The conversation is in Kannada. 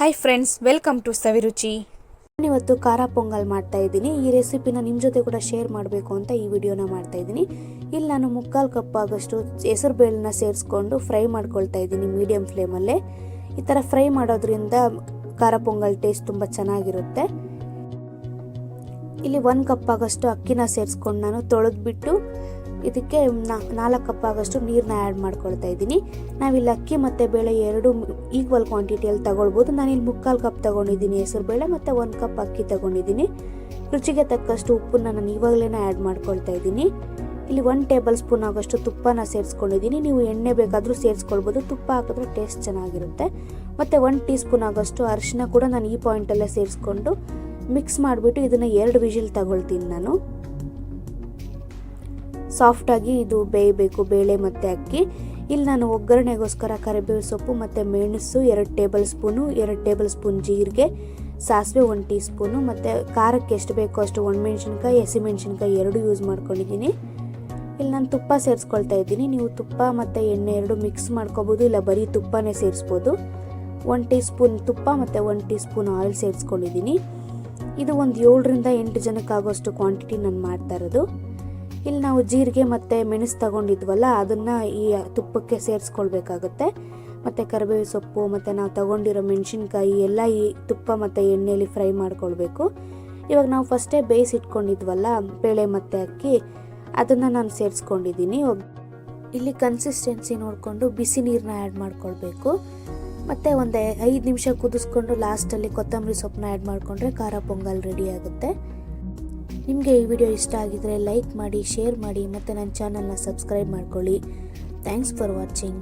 Hi friends welcome to Saviruchi ನಾನಿವತ್ತು ಖಾರ ಪೊಂಗಲ್ ಮಾಡ್ತಾ ಇದ್ದೀನಿ. ಈ ರೆಸಿಪಿನ ನಿಮ್ಮ ಜೊತೆ ಕೂಡ ಶೇರ್ ಮಾಡಬೇಕು ಅಂತ ಈ ವಿಡಿಯೋನ ಮಾಡ್ತಾ ಇದ್ದೀನಿ. ಇಲ್ಲಿ ನಾನು ಮುಕ್ಕಾಲು ಕಪ್ ಆಗೋಷ್ಟು ಹೆಸರು ಬೇಳನ್ನ ಸೇರಿಸ್ಕೊಂಡು ಫ್ರೈ ಮಾಡ್ಕೊಳ್ತಾ ಇದ್ದೀನಿ ಮೀಡಿಯಂ ಫ್ಲೇಮಲ್ಲೇ ಈ ಥರ ಫ್ರೈ ಮಾಡೋದ್ರಿಂದ ಖಾರ ಪೊಂಗಲ್ ಟೇಸ್ಟ್ ತುಂಬ ಚೆನ್ನಾಗಿರುತ್ತೆ. ಇಲ್ಲಿ ಒಂದು ಕಪ್ ಆಗೋಷ್ಟು ಅಕ್ಕಿನ ಸೇರಿಸ್ಕೊಂಡು ನಾನು ತೊಳೆದ್ಬಿಟ್ಟು ಇದಕ್ಕೆ ನಾಲ್ಕು ಕಪ್ ಆಗೋಷ್ಟು ನೀರನ್ನ ಆ್ಯಡ್ ಮಾಡ್ಕೊಳ್ತಾ ಇದ್ದೀನಿ. ನಾವಿಲ್ಲಿ ಅಕ್ಕಿ ಮತ್ತು ಬೇಳೆ ಎರಡು ಈಕ್ವಲ್ ಕ್ವಾಂಟಿಟಿಯಲ್ಲಿ ತಗೊಳ್ಬೋದು. ನಾನಿಲ್ಲಿ ಮುಕ್ಕಾಲು ಕಪ್ ತಗೊಂಡಿದ್ದೀನಿ ಹೆಸರು ಬೇಳೆ ಮತ್ತು ಒಂದು ಕಪ್ ಅಕ್ಕಿ ತಗೊಂಡಿದ್ದೀನಿ. ರುಚಿಗೆ ತಕ್ಕಷ್ಟು ಉಪ್ಪನ್ನ ನಾನು ಇವಾಗಲೇ ಆ್ಯಡ್ ಮಾಡ್ಕೊಳ್ತಾ ಇದ್ದೀನಿ. ಇಲ್ಲಿ ಒನ್ ಟೇಬಲ್ ಸ್ಪೂನ್ ಆಗೋಷ್ಟು ತುಪ್ಪನ ಸೇರಿಸ್ಕೊಂಡಿದ್ದೀನಿ. ನೀವು ಎಣ್ಣೆ ಬೇಕಾದರೂ ಸೇರಿಸ್ಕೊಳ್ಬೋದು. ತುಪ್ಪ ಹಾಕಿದ್ರೆ ಟೇಸ್ಟ್ ಚೆನ್ನಾಗಿರುತ್ತೆ. ಮತ್ತು ಒನ್ ಟೀ ಸ್ಪೂನ್ ಆಗೋಷ್ಟು ಅರಿಶಿನ ಕೂಡ ನಾನು ಈ ಪಾಯಿಂಟಲ್ಲೇ ಸೇರಿಸ್ಕೊಂಡು ಮಿಕ್ಸ್ ಮಾಡಿಬಿಟ್ಟು ಇದನ್ನು ಎರಡು ವಿಜಿಲ್ ತಗೊಳ್ತೀನಿ ನಾನು. ಸಾಫ್ಟಾಗಿ ಇದು ಬೇಯಬೇಕು. ಬೇಳೆ ಮತ್ತು ಅಕ್ಕಿ. ಇಲ್ಲಿ ನಾನು ಒಗ್ಗರಣೆಗೋಸ್ಕರ ಕರಿಬೇವು ಸೊಪ್ಪು ಮತ್ತು ಮೆಣಸು ಎರಡು ಟೇಬಲ್ ಸ್ಪೂನು, ಎರಡು ಟೇಬಲ್ ಸ್ಪೂನ್ ಜೀರಿಗೆ, ಸಾಸಿವೆ ಒಂದು ಟೀ ಸ್ಪೂನು ಮತ್ತು ಖಾರಕ್ಕೆ ಎಷ್ಟು ಬೇಕೋ ಅಷ್ಟು ಒಣಮೆಣ್ಸಿನ್ಕಾಯಿ, ಹಸಿಮೆಣ್ಸಿನ್ಕಾಯಿ ಎರಡು ಯೂಸ್ ಮಾಡ್ಕೊಂಡಿದ್ದೀನಿ. ಇಲ್ಲಿ ನಾನು ತುಪ್ಪ ಸೇರಿಸ್ಕೊಳ್ತಾ ಇದ್ದೀನಿ. ನೀವು ತುಪ್ಪ ಮತ್ತು ಎಣ್ಣೆ ಎರಡು ಮಿಕ್ಸ್ ಮಾಡ್ಕೋಬೋದು, ಇಲ್ಲ ಬರೀ ತುಪ್ಪನೇ ಸೇರಿಸ್ಬೋದು. ಒನ್ ಟೀ ಸ್ಪೂನ್ ತುಪ್ಪ ಮತ್ತು ಒನ್ ಟೀ ಸ್ಪೂನ್ ಆಯಿಲ್ ಸೇರಿಸ್ಕೊಂಡಿದ್ದೀನಿ. ಇದು ಒಂದು ಏಳರಿಂದ ಎಂಟು ಜನಕ್ಕಾಗೋಷ್ಟು ಕ್ವಾಂಟಿಟಿ ನಾನು ಮಾಡ್ತಾ ಇರೋದು. ಇಲ್ಲಿ ನಾವು ಜೀರಿಗೆ ಮತ್ತು ಮೆಣಸು ತಗೊಂಡಿದ್ವಲ್ಲ, ಅದನ್ನು ಈ ತುಪ್ಪಕ್ಕೆ ಸೇರಿಸ್ಕೊಳ್ಬೇಕಾಗುತ್ತೆ. ಮತ್ತು ಕರಿಬೇವು ಸೊಪ್ಪು, ಮತ್ತು ನಾವು ತಗೊಂಡಿರೋ ಮೆಣಸಿನ್ಕಾಯಿ, ಎಲ್ಲ ಈ ತುಪ್ಪ ಮತ್ತು ಎಣ್ಣೆಯಲ್ಲಿ ಫ್ರೈ ಮಾಡ್ಕೊಳ್ಬೇಕು. ಇವಾಗ ನಾವು ಫಸ್ಟೇ ಬೇಯಿಸಿಟ್ಕೊಂಡಿದ್ವಲ್ಲ ಬೇಳೆ ಮತ್ತು ಅಕ್ಕಿ, ಅದನ್ನು ನಾನು ಸೇರಿಸ್ಕೊಂಡಿದ್ದೀನಿ. ಇಲ್ಲಿ ಕನ್ಸಿಸ್ಟೆನ್ಸಿ ನೋಡಿಕೊಂಡು ಬಿಸಿ ನೀರನ್ನ ಆ್ಯಡ್ ಮಾಡ್ಕೊಳ್ಬೇಕು. ಮತ್ತು ಒಂದು ಐದು ನಿಮಿಷ ಕುದಿಸ್ಕೊಂಡು ಲಾಸ್ಟಲ್ಲಿ ಕೊತ್ತಂಬರಿ ಸೊಪ್ಪನ್ನ ಆ್ಯಡ್ ಮಾಡಿಕೊಂಡ್ರೆ ಖಾರ, ಪೊಂಗಲ್ ರೆಡಿ ಆಗುತ್ತೆ. ನಿಮಗೆ ಈ ವಿಡಿಯೋ ಇಷ್ಟ ಆಗಿದರೆ ಲೈಕ್ ಮಾಡಿ, ಶೇರ್ ಮಾಡಿ ಮತ್ತು ನನ್ನ ಚಾನಲ್ನ ಸಬ್ಸ್ಕ್ರೈಬ್ ಮಾಡ್ಕೊಳ್ಳಿ. Thanks for watching